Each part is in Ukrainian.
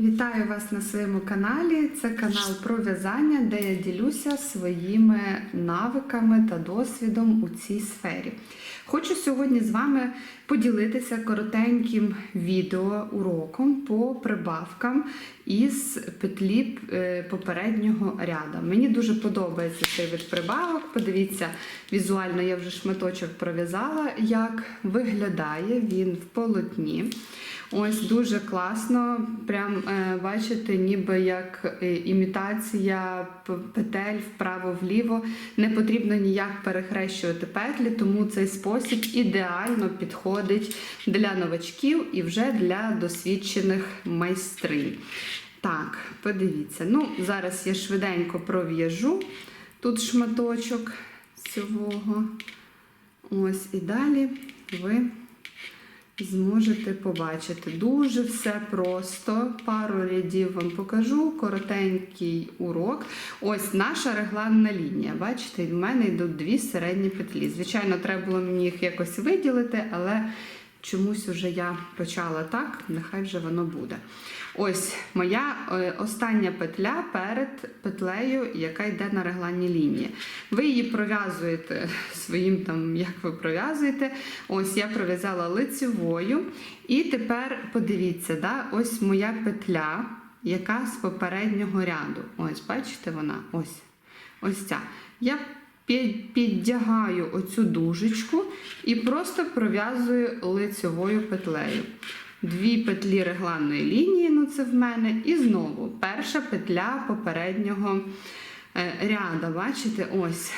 Вітаю вас на своєму каналі. Це канал про в'язання, де я ділюся своїми навиками та досвідом у цій сфері. Хочу сьогодні з вами поділитися коротеньким відео уроком по прибавкам із петлі е, попереднього ряду. Мені дуже подобається цей вид прибавок. Подивіться, візуально я вже шматочок пров'язала, як виглядає він в полотні. Ось дуже класно. Прям е, бачите, ніби як е, імітація петель вправо-вліво. Не потрібно ніяк перехрещувати петлі, тому цей спосіб ідеально підходить для новачків і вже для досвідчених майстринь. Так, подивіться. Ну, зараз я швиденько пров'яжу тут шматочок цього. Ось і далі ви зможете побачити. Дуже все просто. Пару рядів вам покажу. Коротенький урок. Ось наша регланна лінія. Бачите, в мене йдуть дві середні петлі. Звичайно, треба було мені їх якось виділити, але чомусь уже я почала так, нехай вже воно буде. Ось моя е, остання петля перед петлею, яка йде на регланній лінії. Ви її пров'язуєте своїм там, як ви пров'язуєте. Ось я пров'язала лицевою. І тепер подивіться, да, ось моя петля, яка з попереднього ряду. Ось, бачите, вона ось. Ось ця. Я піддягаю оцю дужечку і просто пров'язую лицевою петлею. Дві петлі регланної лінії, ну це в мене, і знову перша петля попереднього е, ряда. Бачите, ось.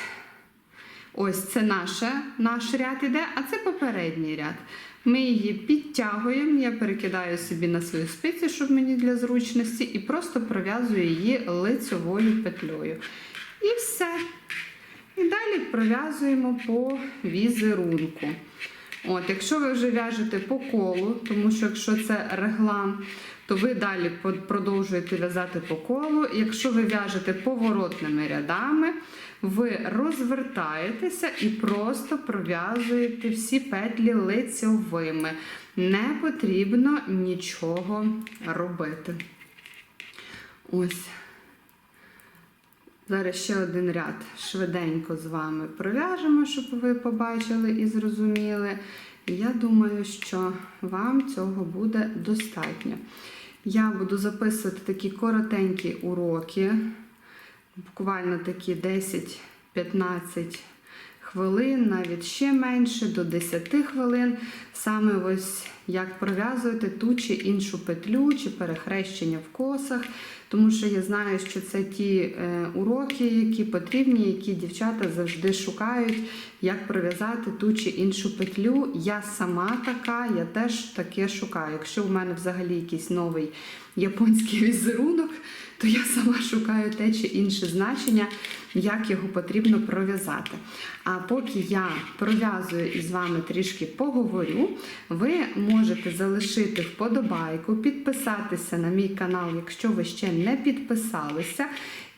Ось це наша, наш ряд іде, а це попередній ряд. Ми її підтягуємо, я перекидаю собі на свою спицю, щоб мені для зручності, і просто пров'язую її лицевою петлею. І все. І далі пров'язуємо по візерунку. От, якщо ви вже в'яжете по колу, тому що якщо це реглан, то ви далі продовжуєте в'язати по колу. Якщо ви в'яжете поворотними рядами, ви розвертаєтеся і просто пров'язуєте всі петлі лицьовими. Не потрібно нічого робити. Ось. Зараз ще один ряд швиденько з вами пров'яжемо, щоб ви побачили і зрозуміли. І Я думаю, що вам цього буде достатньо. Я буду записувати такі коротенькі уроки, буквально такі 10-15 хвилин, навіть ще менше, до 10 хвилин. Саме ось як пров'язувати ту чи іншу петлю, чи перехрещення в косах. Тому що я знаю, що це ті е, уроки, які потрібні, які дівчата завжди шукають, як пров'язати ту чи іншу петлю. Я сама така, я теж таке шукаю. Якщо в мене взагалі якийсь новий японський візерунок, то я сама шукаю те чи інше значення, як його потрібно пров'язати. А поки я пров'язую і з вами трішки поговорю, ви можете залишити вподобайку, підписатися на мій канал, якщо ви ще не підписалися.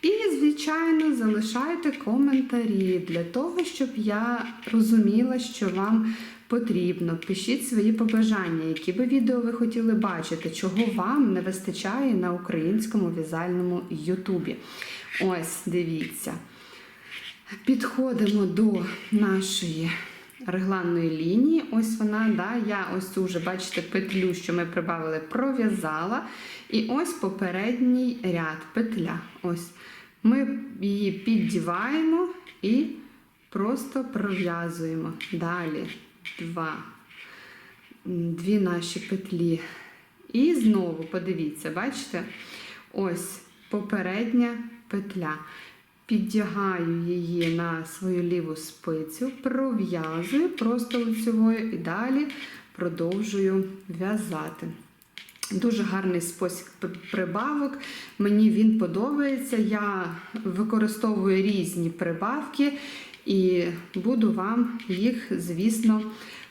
І, звичайно, залишайте коментарі для того, щоб я розуміла, що вам потрібно. Пишіть свої побажання, які би відео ви хотіли бачити, чого вам не вистачає на українському в'язальному Ютубі. Ось, дивіться. Підходимо до нашої регланної лінії. Ось вона, да, я ось цю вже, бачите, петлю, що ми прибавили, пров'язала. І ось попередній ряд петля. Ось. Ми її піддіваємо і просто пров'язуємо. Далі два, дві наші петлі. І знову подивіться, бачите? Ось попередня петля. Піддягаю її на свою ліву спицю, пров'язую просто лицевою і далі продовжую в'язати. Дуже гарний спосіб прибавок. Мені він подобається. Я використовую різні прибавки і буду вам їх, звісно,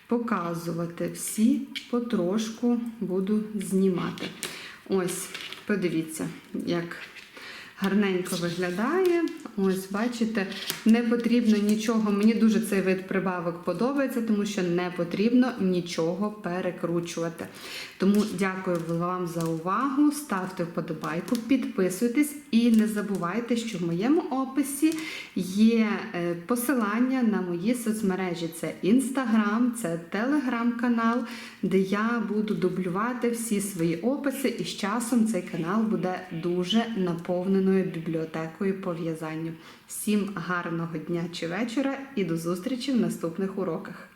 показувати. Всі потрошку буду знімати. Ось, подивіться, як гарненько виглядає. Ось, бачите, не потрібно нічого. Мені дуже цей вид прибавок подобається, тому що не потрібно нічого перекручувати. Тому дякую вам за увагу. Ставте вподобайку, підписуйтесь і не забувайте, що в моєму описі є е, посилання на мої соцмережі. Це інстаграм, це телеграм-канал, де я буду дублювати всі свої описи, і з часом цей канал буде дуже наповненою бібліотекою по в'язанню. Всім гарного дня чи вечора і до зустрічі в наступних уроках.